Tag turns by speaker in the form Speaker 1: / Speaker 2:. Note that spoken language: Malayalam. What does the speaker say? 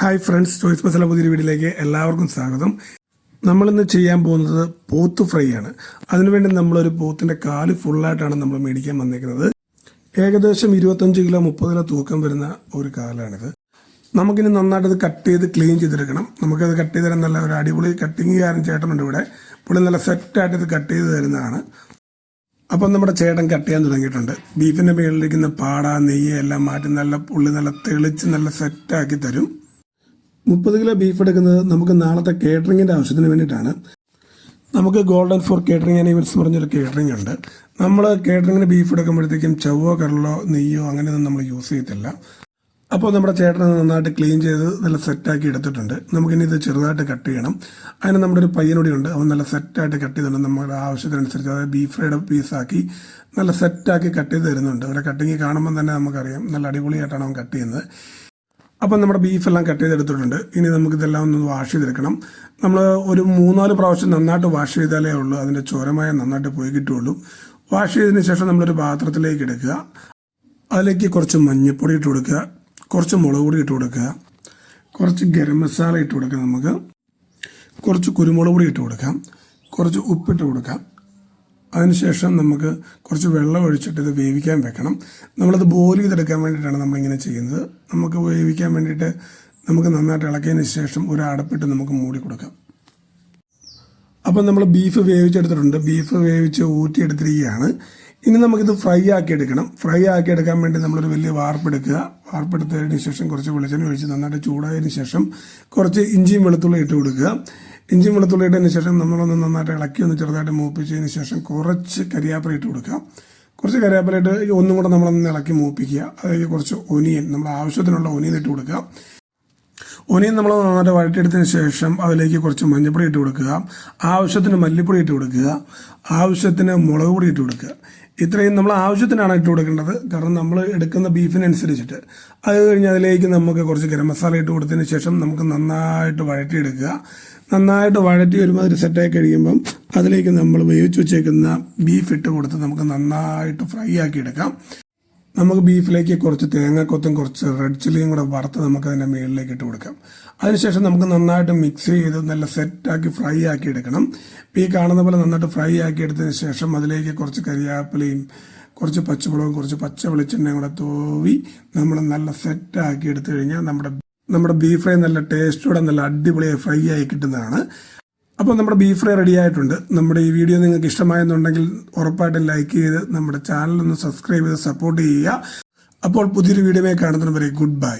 Speaker 1: ഹായ് ഫ്രണ്ട്സ് ചോയ്സ് മസാല പുതിയ വീഡിയോയിലേക്ക് എല്ലാവർക്കും സ്വാഗതം. നമ്മളിന്ന് ചെയ്യാൻ പോകുന്നത് പോത്ത് ഫ്രൈ ആണ്. അതിനുവേണ്ടി നമ്മളൊരു പോത്തിന്റെ കാൽ ഫുള്ളായിട്ടാണ് നമ്മൾ മേടിക്കാൻ വന്നിരിക്കുന്നത് ഏകദേശം ഇരുപത്തഞ്ച് കിലോ മുപ്പത് കിലോ തൂക്കം വരുന്ന ഒരു കാലാണിത്. നമുക്കിനി നന്നായിട്ട് ഇത് കട്ട് ചെയ്ത് ക്ലീൻ ചെയ്തെടുക്കണം. നമുക്കത് കട്ട് ചെയ്ത് തരാൻ നല്ല ഒരു അടിപൊളി കട്ടിങ്ങുകാരൻ ചേട്ടനുണ്ട് ഇവിടെ. പുള്ളി നല്ല സെറ്റായിട്ട് ഇത് കട്ട് ചെയ്ത് തരുന്നതാണ്. അപ്പം നമ്മുടെ ചേട്ടൻ കട്ട് ചെയ്യാൻ തുടങ്ങിയിട്ടുണ്ട്. ബീഫിന്റെ മേളിലിരിക്കുന്ന പാടാ നെയ്യ് എല്ലാം മാറ്റി നല്ല പുള്ളി നല്ല തെളിച്ച് നല്ല സെറ്റാക്കി തരും. മുപ്പത് കിലോ ബീഫ് എടുക്കുന്നത് നമുക്ക് നാളത്തെ കേറ്ററിങ്ങിന്റെ ആവശ്യത്തിന് വേണ്ടിയിട്ടാണ്. നമുക്ക് golden four catering and events പറഞ്ഞൊരു കേറ്ററിംഗ് ഉണ്ട്. നമ്മൾ കേറ്ററിങ്ങിന് ബീഫ് എടുക്കുമ്പോഴത്തേക്കും ചവോ കടലോ നെയ്യോ അങ്ങനെയൊന്നും നമ്മൾ യൂസ് ചെയ്യത്തില്ല. അപ്പോൾ നമ്മുടെ ചേട്ടൻ നന്നായിട്ട് ക്ലീൻ ചെയ്ത് നല്ല സെറ്റാക്കി എടുത്തിട്ടുണ്ട്. നമുക്കിനി ഇത് ചെറുതായിട്ട് കട്ട് ചെയ്യണം. അതിന് നമ്മുടെ ഒരു പയ്യനോടി ഉണ്ട്. അവൻ നല്ല സെറ്റായിട്ട് കട്ട് ചെയ്തിട്ടുണ്ട്. നമ്മുടെ ആവശ്യത്തിനനുസരിച്ച് അതായത് ബീഫ് ഫ്രൈഡ് പീസാക്കി നല്ല സെറ്റാക്കി കട്ട് ചെയ്ത് തരുന്നുണ്ട്. അവരെ കട്ടിങ് കാണുമ്പോൾ തന്നെ നമുക്കറിയാം. നല്ല അടിപൊളിയായിട്ടാണ് അവൻ കട്ട് ചെയ്യുന്നത്. അപ്പം നമ്മുടെ ബീഫ് എല്ലാം കട്ട് ചെയ്തെടുത്തിട്ടുണ്ട്. ഇനി നമുക്ക് ഇതെല്ലാം ഒന്ന് വാഷ് ചെയ്തെടുക്കണം. നമ്മൾ ഒരു മൂന്നാൽ പ്രാവശ്യം നന്നായിട്ട് വാഷ് ചെയ്താലേ ഉള്ളൂ. അതിന്റെ ചോരമായ നന്നായിട്ട് പോയി കിട്ടുള്ളൂ വാഷ് ചെയ്തതിന് ശേഷം നമ്മളൊരു പാത്രത്തിലേക്ക് എടുക്കുക. അതിലേക്ക് കുറച്ച് മഞ്ഞൾപ്പൊടി ഇട്ട് കൊടുക്കുക. കുറച്ച് മുളക് പൊടി ഇട്ട് കൊടുക്കുക. കുറച്ച് ഗരം മസാല ഇട്ട് കൊടുക്കുക നമുക്ക്. കുറച്ച് കുരുമുളക് പൊടി ഇട്ട് കൊടുക്കാം. കുറച്ച് ഉപ്പിട്ട് കൊടുക്കാം. അതിനുശേഷം നമുക്ക് കുറച്ച് വെള്ളം ഒഴിച്ചിട്ട് ഇത് വേവിക്കാൻ വെക്കണം. നമ്മളത് ബോയിൽ ചെയ്തെടുക്കാൻ വേണ്ടിയിട്ടാണ് നമ്മളിങ്ങനെ ചെയ്യുന്നത്. നമുക്ക് വേവിക്കാൻ വേണ്ടിയിട്ട് നമുക്ക് നന്നായിട്ട് ഇളക്കിയതിന് ശേഷം ഒരു അടപ്പിട്ട് നമുക്ക് മൂടി കൊടുക്കാം. അപ്പം നമ്മൾ ബീഫ് വേവിച്ചെടുത്തിട്ടുണ്ട്. ബീഫ് വേവിച്ച് ഊറ്റിയെടുത്തിരിക്കുകയാണ്. ഇനി നമുക്കിത് ഫ്രൈ ആക്കി എടുക്കണം ഫ്രൈ ആക്കി എടുക്കാൻ വേണ്ടി നമ്മളൊരു വലിയ വാർപ്പെടുക്കുക. വാർപ്പെടുത്തതിന് ശേഷം കുറച്ച് വെളിച്ചെണ്ണ ഒഴിച്ച് നന്നായിട്ട് ചൂടായതിന് ശേഷം കുറച്ച് ഇഞ്ചിയും വെളുത്തുള്ളി ഇട്ട് കൊടുക്കുക. ഇഞ്ചിയും വെളുത്തുള്ളി ഇട്ടതിന് ശേഷം നമ്മളൊന്ന് നന്നായിട്ട് ഇളക്കി ഒന്ന് ചെറുതായിട്ട് മൂപ്പിച്ചതിന് ശേഷം കുറച്ച് കരിയാപ്പില ഇട്ട് കൊടുക്കുക. കുറച്ച് കരിയാപ്പില ഇട്ട് ഒന്നും കൂടെ നമ്മളൊന്ന് ഇളക്കി മൂപ്പിക്കുക. അതായത് കുറച്ച് ഒനിയൻ നമ്മൾ ആവശ്യത്തിനുള്ള ഒനിയൻ ഇട്ട് കൊടുക്കുക. ഒനിയൻ നമ്മൾ നന്നായിട്ട് വഴറ്റിയെടുത്തതിന് ശേഷം അതിലേക്ക് കുറച്ച് മഞ്ഞൾപ്പൊടി ഇട്ട് കൊടുക്കുക. ആവശ്യത്തിന് മല്ലിപ്പൊടി ഇട്ട് കൊടുക്കുക. ആവശ്യത്തിന് മുളക് പൊടി ഇട്ട് കൊടുക്കുക. ഇത്രയും നമ്മൾ ആവശ്യത്തിനാണ് ഇട്ട് കൊടുക്കേണ്ടത്. കാരണം നമ്മൾ എടുക്കുന്ന ബീഫിനനുസരിച്ചിട്ട്. അത് കഴിഞ്ഞ് അതിലേക്ക് നമുക്ക് കുറച്ച് ഗരം മസാല ഇട്ട് കൊടുത്തതിന് ശേഷം നമുക്ക് നന്നായിട്ട് വഴറ്റിയെടുക്കുക. നന്നായിട്ട് വഴറ്റി ഒരുമാതിരി സെറ്റായി കഴിയുമ്പം അതിലേക്ക് നമ്മൾ വേവിച്ച് വെച്ചേക്കുന്ന ബീഫ് ഇട്ട് കൊടുത്ത് നമുക്ക് നന്നായിട്ട് ഫ്രൈ ആക്കി എടുക്കാം നമുക്ക് ബീഫിലേക്ക് കുറച്ച് തേങ്ങക്കൊത്തും കുറച്ച് റെഡ് ചില്ലിയും കൂടെ വറുത്ത് നമുക്ക് അതിന്റെ മുകളിലേക്ക് ഇട്ട് കൊടുക്കാം. അതിനുശേഷം നമുക്ക് നന്നായിട്ട് മിക്സ് ചെയ്ത് നല്ല സെറ്റാക്കി ഫ്രൈ ആക്കി എടുക്കണം. ഈ കാണുന്ന പോലെ നന്നായിട്ട് ഫ്രൈ ആക്കി എടുത്തതിന് ശേഷം അതിലേക്ക് കുറച്ച് കരിയാപ്പിലയും കുറച്ച് പച്ചമുളകും കുറച്ച് പച്ച വെളിച്ചെണ്ണയും കൂടെ തൂവി നമ്മൾ നല്ല സെറ്റാക്കി എടുത്തു കഴിഞ്ഞാൽ നമ്മുടെ നമ്മുടെ ബീഫ് ഫ്രൈ നല്ല ടേസ്റ്റോടെ നല്ല അടിപൊളിയായി ഫ്രൈ ആയി കിട്ടുന്നതാണ്. അപ്പോൾ നമ്മുടെ ബീഫ് ഫ്രൈ റെഡി ആയിട്ടുണ്ട്. നമ്മുടെ ഈ വീഡിയോ നിങ്ങൾക്ക് ഇഷ്ടമായെന്നുണ്ടെങ്കിൽ ഉറപ്പായിട്ടും ലൈക്ക് ചെയ്ത് നമ്മുടെ ചാനൽ ഒന്ന് സബ്സ്ക്രൈബ് ചെയ്ത് സപ്പോർട്ട് ചെയ്യുക. അപ്പോൾ പുതിയൊരു വീഡിയോ കാണുന്നതിന് വരെ ഗുഡ് ബൈ